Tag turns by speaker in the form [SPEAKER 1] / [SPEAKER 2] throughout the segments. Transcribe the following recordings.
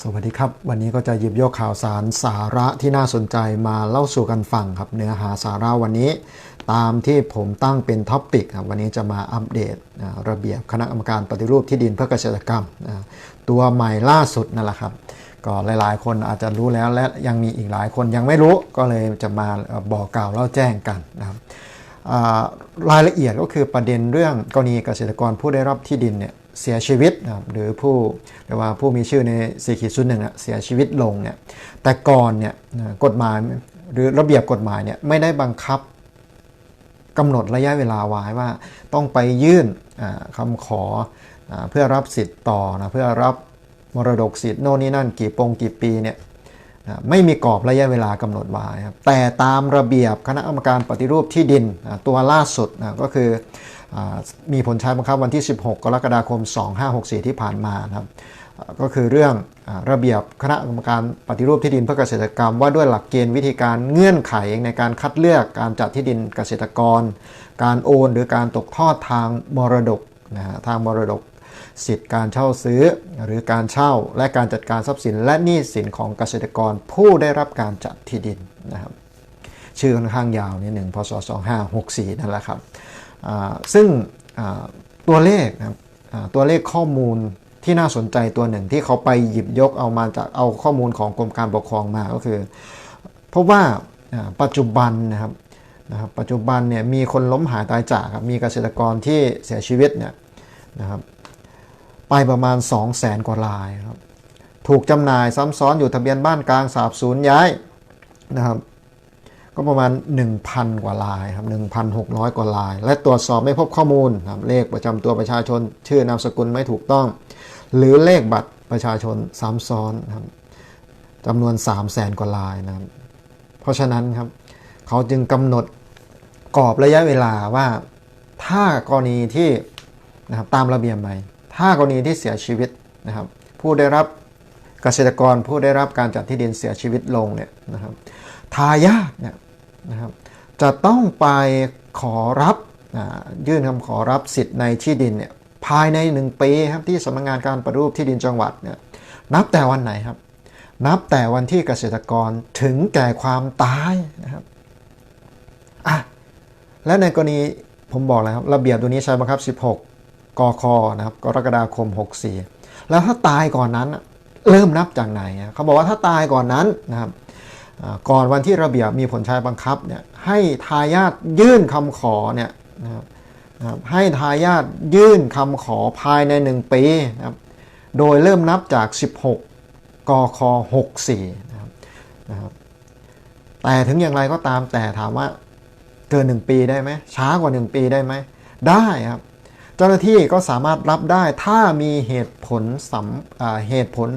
[SPEAKER 1] สวัสดีครับ วันนี้ก็จะหยิบยกข่าวสารสาระที่น่าสนใจมาเล่าสู่กันฟังครับ เนื้อหาสาระวันนี้ ตามที่ผมตั้งเป็นท็อปปิกครับวันนี้จะมาอัปเดตระเบียบคณะกรรมการปฏิรูปที่ดินเพื่อเกษตรกรรม ตัวใหม่ล่าสุดนั่นแหละครับ ก็หลายๆ คนอาจจะรู้แล้วและยังมีอีกหลายคนยังไม่รู้ก็เลยจะมาบอกกล่าวเล่าแจ้งกันนะครับรายละเอียดก็คือประเด็นเรื่องกรณีเกษตรกรผู้ได้รับที่ดินเนี่ย เสียชีวิตนะครับหรือผู้เรียกว่าผู้มีชื่อในสี่ขีดศูนย์หนึ่งเนี่ยเสียชีวิตลงเนี่ยแต่ก่อนเนี่ยกฎหมายหรือระเบียบกฎหมายเนี่ยไม่ได้บังคับกำหนดระยะเวลาไว้ว่า ต้องไปยื่นอ่าคำขออเพื่อรับสิทธิ์ต่อนะเพื่อรับมรดกสิทธิ์โน่นนี่นั่น กี่ปงกี่ปีเนี่ยไม่มีกรอบระยะเวลากำหนดไว้ครับแต่ตามระเบียบคณะกรรมการปฏิรูปที่ดินตัวล่าสุดนะก็คือ มีผลใช้บังคับวันที่ 16 กรกฎาคม 2564 ที่ผ่านมานะครับก็คือเรื่องอระเบียบคณะกรรมการปฏิรูปที่ดินเพื่อเกษตรกรรม ว่าด้วยหลักเกณฑ์วิธีการเงื่อนไขในการคัดเลือกการจัดที่ดินเกษตรกร การโอนหรือการตกทอดทางมรดกนะฮะทางมรดก สิทธิ์การเช่าซื้อ หรือการเช่าและการจัดการทรัพย์สิน และหนี้สินของเกษตรกรผู้ได้รับการจัดที่ดินนะครับชื่อค่อนข้างยาวนิดหนึ่งพศ2564นั่นแหละครับ ซึ่งตัวเลขนะครับตัวเลขข้อมูลที่น่าสนใจตัวหนึ่งที่เขาไปหยิบยกเอามาจากเอาข้อมูลของกรมการปกครองมาก็คือ เพราะว่าอ่าปัจจุบันนะครับนะครับปัจจุบันเนี่ยมีคนล้มหายตายจากครับมีเกษตรกรที่เสียชีวิตเนี่ยนะครับไปประมาณ 2 0 0แสนกว่ารายครับถูกจำหน่ายซ้ำซ้อนอยู่ทะเบียนบ้านกลางสาบสูญย้ายนะครับ ก็ประมาณ 1,000 กว่าลายครับ 1,600 กว่าลาย และตรวจสอบไม่พบข้อมูลครับเลขประจำตัวประชาชน ชื่อนามสกุลไม่ถูกต้อง หรือเลขบัตรประชาชนซ้ำซ้อนครับจำนวน 3 0 0แสนกว่าลายนะครับ เพราะฉะนั้นครับ เขาจึงกำหนดกรอบระยะเวลาว่าถ้ากรณีที่นะครับตามระเบียบใหม่ ถ้ากรณีที่เสียชีวิตนะครับ ผู้ได้รับเกษตรกรผู้ได้รับการจัดที่ดินเสียชีวิตลงเนี่ยนะครับ ทายาทเนี่ยนะครับจะต้องไปขอรับยื่นคำขอรับสิทธิ์ในที่ดินเนี่ยภายใน 1 ปีครับที่สำนักงานการปฏิรูปที่ดินจังหวัดเนี่ยนับแต่วันไหนครับ นับแต่วันที่เกษตรกรถึงแก่ความตายนะครับอะและในกรณีผมบอกแล้วครับระเบียบตัวนี้ใช้บังคับ 16กคนะครับกรกฎาคม 64 แล้วถ้าตายก่อนนั้นเริ่มนับจากไหนเขาบอกว่าถ้าตายก่อนนั้นนะครับ ก่อนวันที่ระเบียบมีผลใช้บังคับเนี่ยให้ทายาทยื่นคำขอเนี่ยนะครับให้ทายาทยื่นคำขอภายใน 1 ปีนะครับโดยเริ่มนับจาก 16 กค64นะครับนะครับแต่ถึงอย่างไรก็ตามแต่ถามว่าเกิน 1 ปีได้ไหมช้ากว่า 1 ปีได้ไหมได้ครับเจ้าหน้าที่ก็สามารถรับได้ถ้ามีเหตุผลสำเหตุผล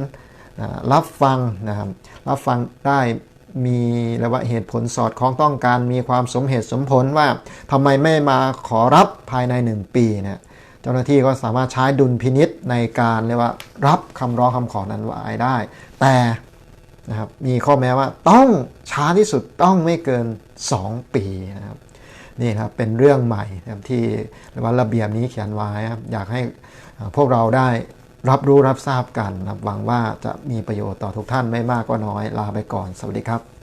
[SPEAKER 1] รับฟังนะครับรับฟังได้ มีเรียกว่าเหตุผลสอดคล้องต้องการมีความสมเหตุสมผลว่าทำไมไม่มาขอรับภายใน 1 ปีเนี่ยเจ้าหน้าที่ก็สามารถใช้ดุลพินิษในการเรียกว่ารับคำร้องคำขอนั้นไว้ได้ แต่นะครับมีข้อแม้ว่าต้องช้าที่สุดต้องไม่เกิน 2 ปีนะครับนี่ครับเป็นเรื่องใหม่ที่เรียกว่าระเบียบนี้เขียนไว้ครับอยากให้พวกเราได้ รับรู้รับทราบกันนะครับหวังว่าจะมีประโยชน์ต่อทุกท่านไม่มากก็น้อยลาไปก่อน สวัสดีครับ